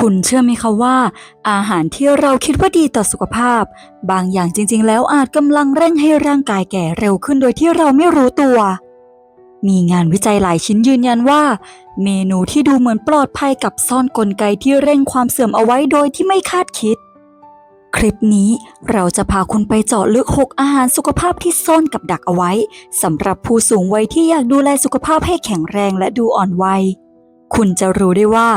คุณเชื่อไหมคะว่า อาหารที่เราคิดว่าดีต่อสุขภาพ บางอย่างจริงๆ แล้วอาจกำลังเร่งให้ร่างกายแก่เร็วขึ้นโดยที่เราไม่รู้ตัว มีงานวิจัยหลายชิ้นยืนยันว่า เมนูที่ดูเหมือนปลอดภัยกับซ่อนกลไกที่เร่งความเสื่อมเอาไว้โดยที่ไม่คาดคิด คลิปนี้เราจะพาคุณไปเจาะลึก 6 อาหารสุขภาพที่ซ่อนกับดักเอาไว้สำหรับผู้สูงวัยที่อยากดูแลสุขภาพให้แข็งแรงและดูอ่อนวัย คุณจะรู้ได้ว่า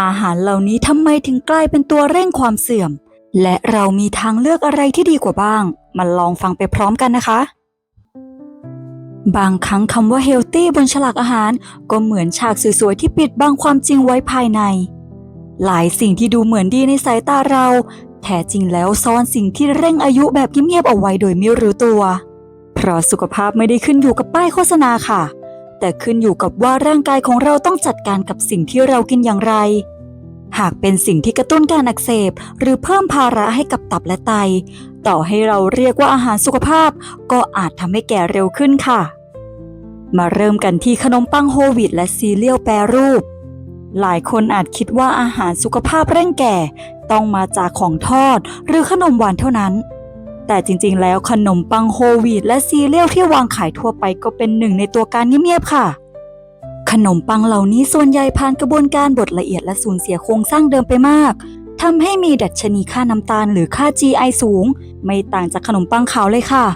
อาหารเหล่านี้ทำไมถึงกลายเป็นตัวเร่งความเสื่อม และเรามีทางเลือกอะไรที่ดีกว่าบ้าง มาลองฟังไปพร้อมกันนะคะ บางครั้งคำว่าเฮลตี้บนฉลากอาหารก็เหมือนฉากสวยๆที่ปิดบังความจริงไว้ภายใน หลายสิ่งที่ดูเหมือนดีในสายตาเรา แท้จริงแล้วซ่อนสิ่งที่เร่งอายุแบบเงียบๆเอาไว้โดยไม่รู้ตัว เพราะสุขภาพไม่ได้ขึ้นอยู่กับป้ายโฆษณาค่ะ แต่ขึ้นอยู่กับว่าร่างกายของเราต้องจัดการกับสิ่งที่เรากินอย่างไร หากเป็นสิ่งที่กระตุ้นการอักเสบ หรือเพิ่มภาระให้กับตับและไต ต่อให้เราเรียกว่าอาหารสุขภาพ ก็อาจทำให้แก่เร็วขึ้นค่ะ มาเริ่มกันที่ขนมปังโฮลวีตและซีเรียลแปรรูป หลายคนอาจคิดว่าอาหารสุขภาพเร่งแก่ ต้องมาจากของทอด หรือขนมหวานเท่านั้น แต่จริงๆ แล้วขนมปังโฮวีตและซีเรียลที่วางขายทั่วไปก็เป็นหนึ่งในตัวการเงียบๆค่ะ ขนมปังเหล่านี้ส่วนใหญ่ผ่านกระบวนการบดละเอียดและสูญเสียโครงสร้างเดิมไปมากทำให้มีดัชนีค่าน้ำตาลหรือค่า GI สูง ไม่ต่างจากขนมปังขาวเลยค่ะ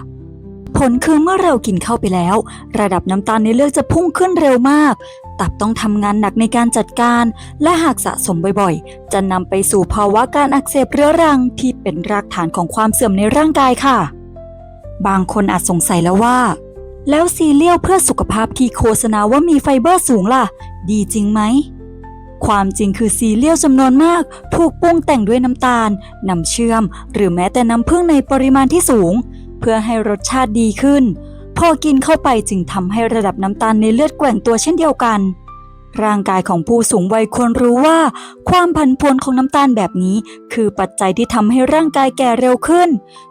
ผลคือเมื่อเรากินเข้าไปแล้ว ระดับน้ำตาลในเลือดจะพุ่งขึ้นเร็วมาก ตับต้องทำงานหนักในการจัดการ และหากสะสมบ่อยๆ จะนำไปสู่ภาวะการอักเสบเรื้อรังที่เป็นรากฐานของความเสื่อมในร่างกายค่ะ บางคนอาจสงสัยแล้วว่า แล้วซีเรียลเพื่อสุขภาพที่โฆษณาว่ามีไฟเบอร์สูงล่ะ ดีจริงไหมความจริงคือซีเรียลจำนวนมาก ถูกปรุงแต่งด้วยน้ำตาล น้ำเชื่อม หรือแม้แต่น้ำผึ้งในปริมาณที่สูง เพื่อให้รสชาติดีขึ้น พอกินเข้าไปจึงทำให้ระดับน้ำตาลในเลือดแกว่งตัวเช่นเดียวกัน ร่างกายของผู้สูงวัยควรรู้ว่า ความผันผวนของน้ำตาลแบบนี้ คือปัจจัยที่ทำให้ร่างกายแก่เร็วขึ้น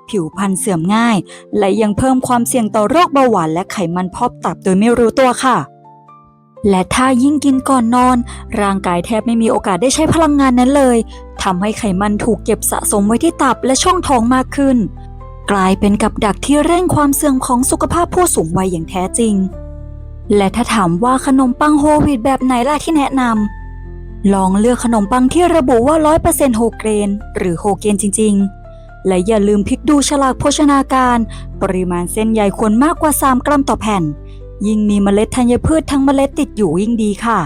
ผิวพรรณเสื่อมง่าย และยังเพิ่มความเสี่ยงต่อโรคเบาหวานและไขมันพอกตับโดยไม่รู้ตัวค่ะและถ้ายิ่งกินก่อนนอน ร่างกายแทบไม่มีโอกาสได้ใช้พลังงานนั้นเลยทำให้ไขมันถูกเก็บสะสมไว้ที่ตับและช่องท้องมากขึ้น กลายเป็นกับดักที่เร่งความเสื่อมของสุขภาพผู้สูงวัยอย่างแท้จริง และถ้าถามว่าขนมปังโฮลวีตแบบไหนล่ะที่แนะนำลองเลือกขนมปังที่ระบุว่า 100%โฮเกรน หรือโฮเกนจริง ๆ และอย่าลืมพลิกดูฉลากโภชนาการ ปริมาณเส้นใยควรมากกว่า 3 กรัมต่อแผ่น ยิ่งมีเมล็ดธัญพืชทั้งเมล็ดติดอยู่ยิ่งดีค่ะ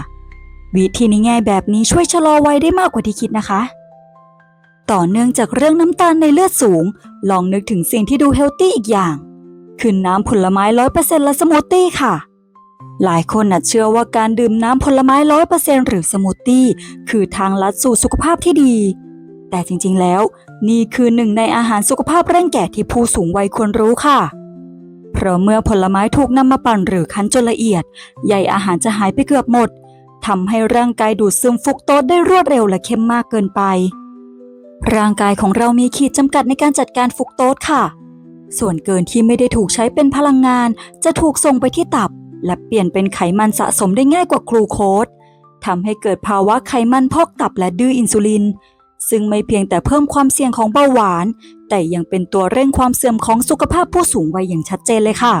วิธีนี้ง่ายแบบนี้ช่วยชะลอวัยได้มากกว่าที่คิดนะคะ ต่อเนื่องจากเรื่องน้ำตาลในเลือดสูง ลองนึกถึงสิ่งที่ดูเฮลตี้อีกอย่าง คือน้ำผลไม้100%และสมูทตี้ค่ะ หลายคนอาจเชื่อว่าการดื่มน้ำผลไม้100%หรือสมูทตี้คือทางลัดสู่สุขภาพที่ดี แต่จริงๆแล้ว นี่คือหนึ่งในอาหารสุขภาพเร่งแก่ที่ผู้สูงวัยควรรู้ค่ะ เพราะเมื่อผลไม้ถูกนำมาปั่นหรือคั้นจนละเอียดใยอาหารจะหายไปเกือบหมดทำให้ร่างกายดูดซึมฟุกโตสได้รวดเร็วและเข้มมากเกินไป ร่างกายของเรามีขีดจำกัดในการจัดการฟุกโตสค่ะ ส่วนเกินที่ไม่ได้ถูกใช้เป็นพลังงาน จะถูกส่งไปที่ตับ และเปลี่ยนเป็นไขมันสะสมได้ง่ายกว่ากลูโคสทำให้เกิดภาวะไขมันพอกตับและดื้ออินซูลิน ซึ่งไม่เพียงแต่เพิ่มความเสี่ยงของเบาหวาน แต่ยังเป็นตัวเร่งความเสื่อมของสุขภาพผู้สูงวัยอย่างชัดเจนเลยค่ะ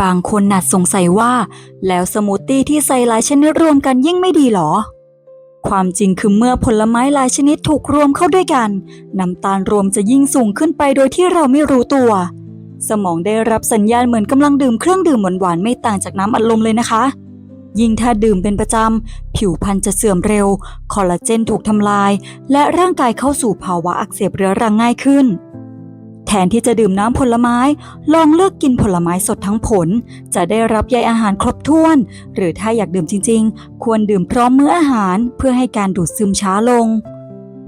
บางคนนัดสงสัยว่า แล้วสมูทตี้ที่ใส่หลายชนิดรวมกันยิ่งไม่ดีหรอ ความจริงคือเมื่อผลไม้หลายชนิดถูกรวมเข้าด้วยกัน น้ำตาลรวมจะยิ่งสูงขึ้นไปโดยที่เราไม่รู้ตัว สมองได้รับสัญญาณเหมือนกำลังดื่มเครื่องดื่มหวานๆไม่ต่างจากน้ำอัดลมเลยนะคะ ยิ่งถ้าดื่มเป็นประจำ ผิวพรรณจะเสื่อมเร็ว คอลลาเจนถูกทำลาย และร่างกายเข้าสู่ภาวะอักเสบเรื้อรังง่ายขึ้น แทนที่จะดื่มน้ำผลไม้ ลองเลือกกินผลไม้สดทั้งผล จะได้รับใยอาหารครบถ้วน หรือถ้าอยากดื่มจริง ๆ ควรดื่มพร้อมมื้ออาหาร เพื่อให้การดูดซึมช้าลง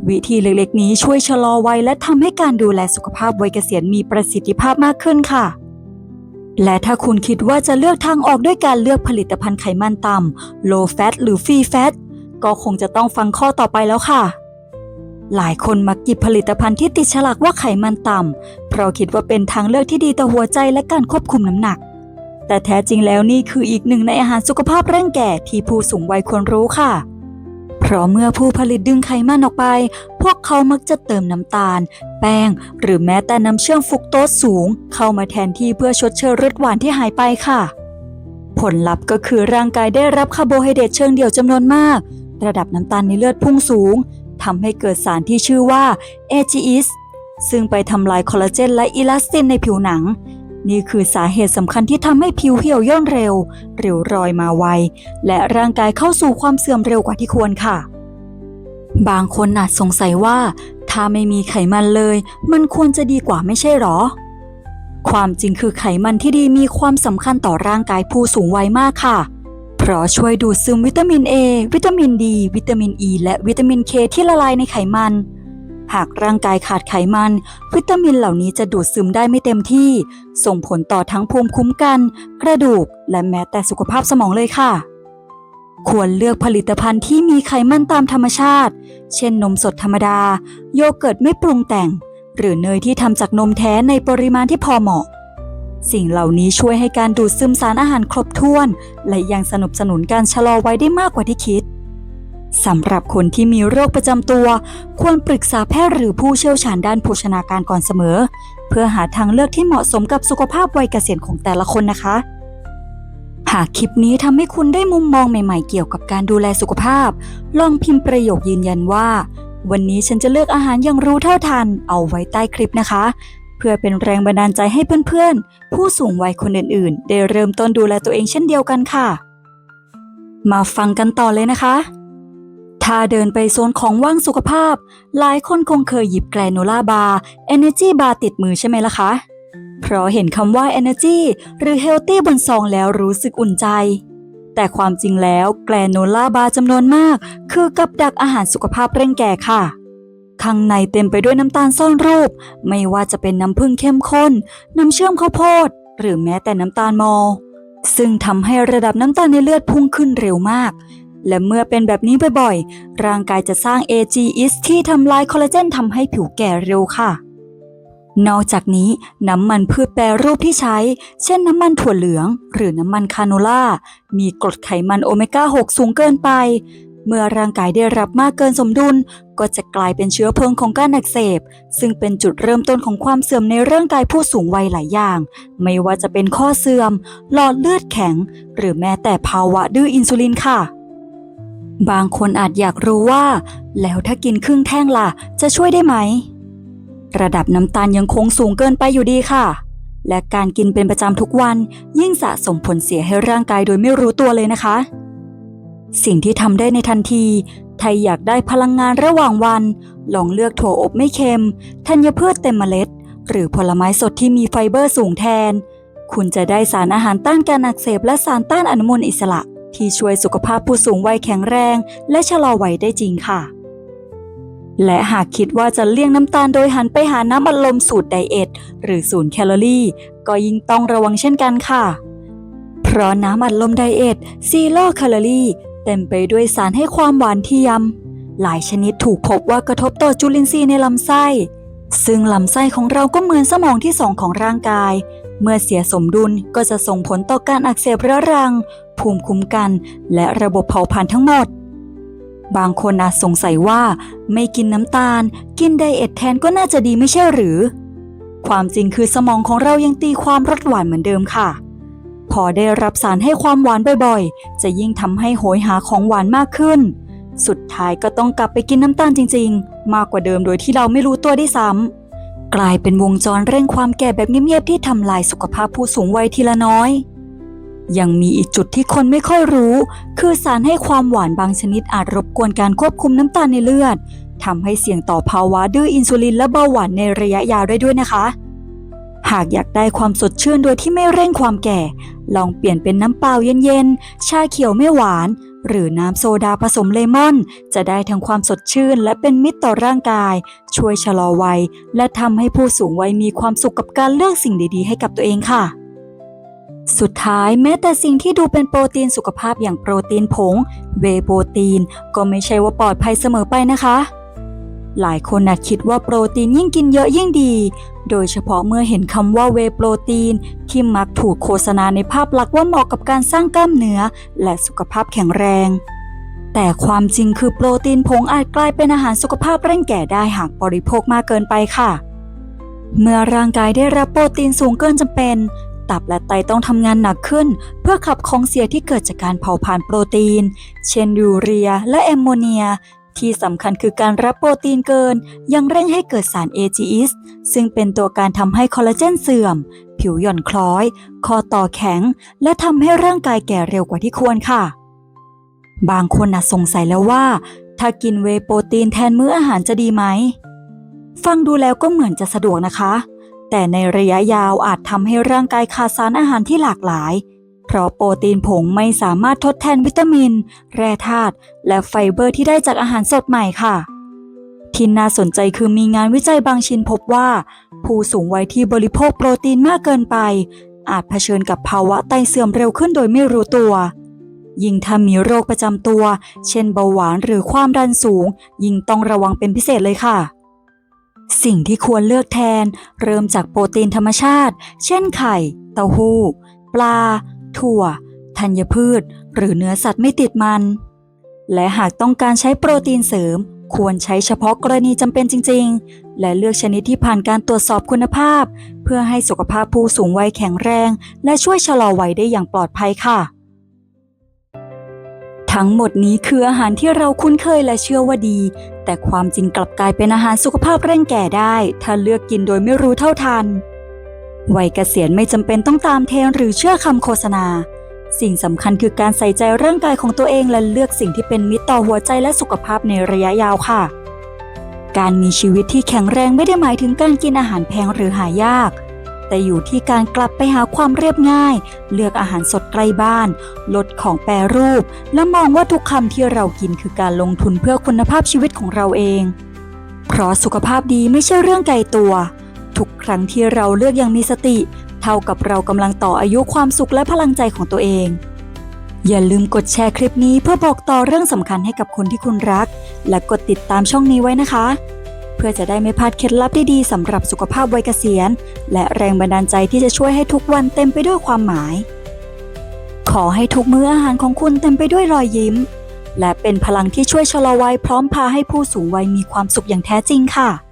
วิธีเล็กๆ นี้ช่วยชะลอวัยและทำให้การดูแลสุขภาพวัยเกษียณมีประสิทธิภาพมากขึ้นค่ะและถ้าคุณคิดว่าจะเลือกทางออกด้วยการเลือกผลิตภัณฑ์ไขมันต่ำ low fat หรือ free fat ก็คงจะต้องฟังข้อต่อไปแล้วค่ะ หลายคนมักหยิบผลิตภัณฑ์ที่ติดฉลากว่าไขมันต่ำ เพราะคิดว่าเป็นทางเลือกที่ดีต่อหัวใจและการควบคุมน้ำหนัก แต่แท้จริงแล้วนี่คืออีกหนึ่งในอาหารสุขภาพเร่งแก่ที่ผู้สูงวัยควรรู้ค่ะ เพราะเมื่อผู้ผลิตดึงไขมันออกไป พวกเขามักจะเติมน้ำตาล แป้ง หรือแม้แต่น้ำเชื่อมฟุกโตสสูง เข้ามาแทนที่เพื่อชดเชยรสหวานที่หายไปค่ะ ผลลัพธ์ก็คือร่างกายได้รับคาร์โบไฮเดรตเชิงเดี่ยวจำนวนมาก ระดับน้ำตาลในเลือดพุ่งสูง ทำให้เกิดสารที่ชื่อว่า AGEs ซึ่งไปทำลายคอลลาเจนและอิลาสตินในผิวหนัง นี่คือสาเหตุสำคัญที่ทำให้ผิวเหี่ยวย่นเร็วเริ้วรอยมาไว และร่างกายเข้าสู่ความเสื่อมเร็วกว่าที่ควรค่ะ บางคนอาจสงสัยว่า ถ้าไม่มีไขมันเลย มันควรจะดีกว่าไม่ใช่หรอ ความจริงคือไขมันที่ดีมีความสำคัญต่อร่างกายผู้สูงวัยมากค่ะเพราะช่วยดูดซึมวิตามิน A วิตามิน D วิตามิน E และวิตามิน K ที่ละลายในไขมัน หากร่างกายขาดไขมัน วิตามินเหล่านี้จะดูดซึมได้ไม่เต็มที่ ส่งผลต่อทั้งภูมิคุ้มกัน กระดูก และแม้แต่สุขภาพสมองเลยค่ะ ควรเลือกผลิตภัณฑ์ที่มีไขมันตามธรรมชาติ เช่นนมสดธรรมดา โยเกิร์ตไม่ปรุงแต่ง หรือเนยที่ทำจากนมแท้ในปริมาณที่พอเหมาะ สิ่งเหล่านี้ช่วยให้การดูดซึมสารอาหารครบถ้วน และยังสนับสนุนการชะลอวัยได้มากกว่าที่คิดสำหรับคนที่มีโรคประจำตัว ควรปรึกษาแพทย์หรือผู้เชี่ยวชาญด้านโภชนาการก่อนเสมอ เพื่อหาทางเลือกที่เหมาะสมกับสุขภาพวัยเกษียณของแต่ละคนนะคะ หากคลิปนี้ทำให้คุณได้มุมมองใหม่ๆ เกี่ยวกับการดูแลสุขภาพ ลองพิมพ์ประโยคยืนยันว่า วันนี้ฉันจะเลือกอาหารอย่างรู้เท่าทัน เอาไว้ใต้คลิปนะคะ เพื่อเป็นแรงบันดาลใจให้เพื่อนๆ ผู้สูงวัยคนอื่นๆ ได้เริ่มต้นดูแลตัวเองเช่นเดียวกันค่ะ มาฟังกันต่อเลยนะคะ ถ้าเดินไปโซนของว่างสุขภาพ หลายคนคงเคยหยิบแกลโนล่าบาร์ Energy Bar ติดมือใช่ไหมล่ะคะ เพราะเห็นคำว่า Energy หรือ Healthy บนซองแล้วรู้สึกอุ่นใจแต่ความจริงแล้วแกลโนล่าบาร์จำนวนมาก คือกับดักอาหารสุขภาพเร่งแก่ค่ะ ข้างในเต็มไปด้วยน้ำตาลซ่อนรูป ไม่ว่าจะเป็นน้ำผึ้งเข้มข้น น้ำเชื่อมข้าวโพด หรือแม้แต่น้ำตาลมอลซึ่งทำให้ระดับน้ำตาลในเลือดพุ่งขึ้นเร็วมาก และเมื่อเป็นแบบนี้บ่อยๆ ร่างกายจะสร้าง AGEs ที่ทำลายคอลลาเจนทำให้ผิวแก่เร็วค่ะ นอกจากนี้น้ำมันพืชแปรรูปที่ใช้ เช่นน้ำมันถั่วเหลือง หรือน้ำมันคาโนล่า มีกรดไขมันโอเมก้า 6 สูงเกินไป เมื่อร่างกายได้รับมากเกินสมดุล ก็จะกลายเป็นเชื้อเพลิงของการอักเสบ ซึ่งเป็นจุดเริ่มต้นของความเสื่อมในร่างกายผู้สูงวัยหลายอย่าง ไม่ว่าจะเป็นข้อเสื่อม หลอดเลือดแข็ง หรือแม้แต่ภาวะดื้ออินซูลินค่ะ บางคนอาจอยากรู้ว่า แล้วถ้ากินครึ่งแท่งล่ะ จะช่วยได้ไหม ระดับน้ำตาลยังคงสูงเกินไปอยู่ดีค่ะ และการกินเป็นประจำทุกวัน ยิ่งสะสมผลเสียให้ร่างกายโดยไม่รู้ตัวเลยนะคะ สิ่งที่ทำได้ในทันทีถ้าอยากได้พลังงานระหว่างวัน ลองเลือกถั่วอบไม่เค็ม ธัญพืชเต็มเมล็ด หรือผลไม้สดที่มีไฟเบอร์สูงแทน คุณจะได้สารอาหารต้านการอักเสบและสารต้านอนุมูลอิสระ ที่ช่วยสุขภาพผู้สูงวัยแข็งแรง และชะลอวัยได้จริงค่ะ และหากคิดว่าจะเลี่ยงน้ำตาลโดยหันไปหาน้ำอัดลมสูตรไดเอทหรือศูนย์แคลอรี่ ก็ยิ่งต้องระวังเช่นกันค่ะ เพราะน้ำอัดลมไดเอทซีโร่แคลอรี่ เต็มไปด้วยสารให้ความหวานเทียม หลายชนิดถูกพบว่ากระทบต่อจุลินทรีย์ในลำไส้ ซึ่งลำไส้ของเราก็เหมือนสมองที่สองของร่างกาย เมื่อเสียสมดุลก็จะส่งผลต่อการอักเสบเรื้อรัง ภูมิคุ้มกัน และระบบเผาผลาญทั้งหมด บางคนอาจสงสัยว่า ไม่กินน้ำตาล กินไดเอทแทนก็น่าจะดีไม่ใช่หรือ ความจริงคือสมองของเรายังตีความรสหวานเหมือนเดิมค่ะ พอได้รับสารให้ความหวานบ่อยๆ จะยิ่งทำให้โหยหาของหวานมากขึ้น สุดท้ายก็ต้องกลับไปกินน้ำตาลจริง ๆ มากกว่าเดิมโดยที่เราไม่รู้ตัวได้วยซ้ำกลายเป็นวงจรเร่งความแก่แบบเงียบๆที่ทำลายสุขภาพผู้สูงวัยทีละน้อย ยังมีอีกจุดที่คนไม่ค่อยรู้ คือสารให้ความหวานบางชนิดอาจรบกวนการควบคุมน้ำตาลในเลือดทำให้เสี่ยงต่อภาวะดื้ออินซูลินและเบาหวานในระยะยาวได้ด้วยนะคะ หากอยากได้ความสดชื่นโดยที่ไม่เร่งความแก่ ลองเปลี่ยนเป็นน้ำเปล่าเย็นๆ ชาเขียวไม่หวาน หรือน้ำโซดาผสมเลมอน จะได้ทั้งความสดชื่นและเป็นมิตรต่อร่างกาย ช่วยชะลอวัย และทำให้ผู้สูงวัยมีความสุขกับการเลือกสิ่งดี ๆ ให้กับตัวเองค่ะสุดท้ายแม้แต่สิ่งที่ดูเป็นโปรตีนสุขภาพอย่างโปรตีนผง เวโปรตีน ก็ไม่ใช่ว่าปลอดภัยเสมอไปนะคะ หลายคนอาจคิดว่าโปรตีนยิ่งกินเยอะยิ่งดี โดยเฉพาะเมื่อเห็นคำว่าเวโปรตีน ที่มักถูกโฆษณาในภาพลักษณ์ว่าเหมาะกับการสร้างกล้ามเนื้อ และสุขภาพแข็งแรงแแต่ความจริงคือโปรตีนผงอาจกลายเป็นอาหารสุขภาพเร่งแก่ได้หากบริโภคมากเกินไปค่ะ เมื่อร่างกายได้รับโปรตีนสูงเกินจำเป็น ตับและไตต้องทำงานหนักขึ้น เพื่อขับของเสียที่เกิดจากการเผาผลาญโปรตีน เช่นยูเรีย และแอมโมเนีย ที่สำคัญคือการรับโปรตีนเกิน ยังเร่งให้เกิดสาร AGS ซึ่งเป็นตัวการทำให้คอลลาเจนเสื่อม ผิวหย่อนคล้อย คอต่อแข็ง และทำให้ร่างกายแก่เร็วกว่าที่ควรค่ะ บางคนนะสงสัยแล้วว่า ถ้ากินเวโปรตีนแทนมื้ออาหารจะดีไหม ฟังดูแล้วก็เหมือนจะสะดวกนะคะ แต่ในระยะยาวอาจทำให้ร่างกายขาดสารอาหารที่หลากหลาย เพราะโปรตีนผงไม่สามารถทดแทนวิตามิน แร่ธาตุและไฟเบอร์ที่ได้จากอาหารสดใหม่ค่ะ ที่น่าสนใจคือมีงานวิจัยบางชิ้นพบว่า ผู้สูงวัยที่บริโภคโปรตีนมากเกินไป อาจเผชิญกับภาวะไตเสื่อมเร็วขึ้นโดยไม่รู้ตัวยิ่งถ้ามีโรคประจำตัว เช่นเบาหวานหรือความดันสูง ยิ่งต้องระวังเป็นพิเศษเลยค่ะ สิ่งที่ควรเลือกแทน เริ่มจากโปรตีนธรรมชาติ เช่นไข่ เต้าหู้ ปลา ถั่ว ธัญพืช หรือเนื้อสัตว์ไม่ติดมัน และหากต้องการใช้โปรตีนเสริม ควรใช้เฉพาะกรณีจำเป็นจริง ๆ และเลือกชนิดที่ผ่านการตรวจสอบคุณภาพ เพื่อให้สุขภาพผู้สูงวัยแข็งแรง และช่วยชะลอวัยได้อย่างปลอดภัยค่ะทั้งหมดนี้คืออาหารที่เราคุ้นเคยและเชื่อว่าดี แต่ความจริงกลับกลายเป็นอาหารสุขภาพเร่งแก่ได้ ถ้าเลือกกินโดยไม่รู้เท่าทัน วัยเกษียณไม่จำเป็นต้องตามเทรนหรือเชื่อคำโฆษณา สิ่งสำคัญคือการใส่ใจร่างกายของตัวเองและเลือกสิ่งที่เป็นมิตรต่อหัวใจและสุขภาพในระยะยาวค่ะ การมีชีวิตที่แข็งแรงไม่ได้หมายถึงการกินอาหารแพงหรือหายาก แต่อยู่ที่การกลับไปหาความเรียบง่าย เลือกอาหารสดใกล้บ้าน ลดของแปรรูป และมองว่าทุกคำที่เรากินคือการลงทุนเพื่อคุณภาพชีวิตของเราเอง เพราะสุขภาพดีไม่ใช่เรื่องไกลตัว รั้งที่เราเลือกอย่างมีสติ เท่ากับเรากำลังต่ออายุความสุขและพลังใจของตัวเอง อย่าลืมกดแชร์คลิปนี้เพื่อบอกต่อเรื่องสำคัญให้กับคนที่คุณรัก และกดติดตามช่องนี้ไว้นะคะ เพื่อจะได้ไม่พลาดเคล็ดลับดีๆสำหรับสุขภาพวัยเกษียณ และแรงบันดาลใจที่จะช่วยให้ทุกวันเต็มไปด้วยความหมาย ขอให้ทุกมื้ออาหารของคุณเต็มไปด้วยรอยยิ้ม และเป็นพลังที่ช่วยชะลอวัยพร้อมพาให้ผู้สูงวัยมีความสุขอย่างแท้จริงค่ะ